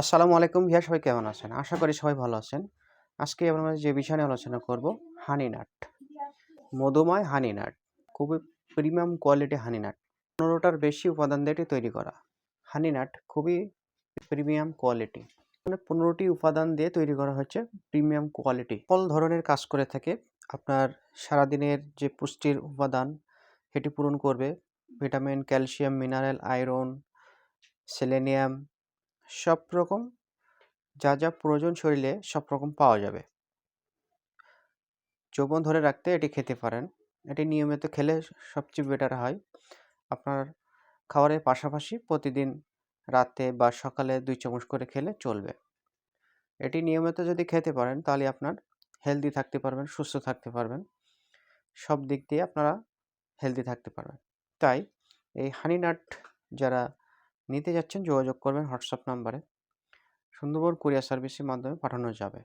আসসালামু আলাইকুম ভিয়া, সবাই কেমন আছেন? আশা করি সবাই ভালো আছেন। আজকে আমরা যে বিষয় নিয়ে আলোচনা করব হানি নাট মধুময় হানি নাট খুবই প্রিমিয়াম কোয়ালিটি হানি নাট পনেরোটার বেশি উপাদান দিয়ে এটি তৈরি করা। হানি নাট খুবই প্রিমিয়াম কোয়ালিটি মানে পনেরোটি উপাদান দিয়ে তৈরি করা হচ্ছে প্রিমিয়াম কোয়ালিটি সকল ধরনের কাজ করে থাকে। আপনার সারাদিনের যে পুষ্টির উপাদান, সেটি পূরণ করবে। Vitamin calcium mineral iron selenium সব রকম যা যা প্রয়োজন শরীরে সব রকম পাওয়া যাবে। যৌবন ধরে রাখতে এটি খেতে পারেন। এটি নিয়মিত খেলে সবচেয়ে বেটার হয়। আপনার খাবারের পাশাপাশি প্রতিদিন রাতে বা সকালে দুই চামচ করে খেলে চলবে। এটি নিয়মিত যদি খেতে পারেন তাহলে আপনার হেলদি থাকতে পারবেন, সুস্থ থাকতে পারবেন। সব দিক দিয়ে আপনারা হেলদি থাকতে পারবেন। তাই এই হানি নাট যারা নিতে যাচ্ছেন যোগাযোগ করবেন হোয়াটসঅ্যাপ নাম্বারে। সুন্দরবন কুরিয়ার সার্ভিসের মাধ্যমে পাঠানো যাবে।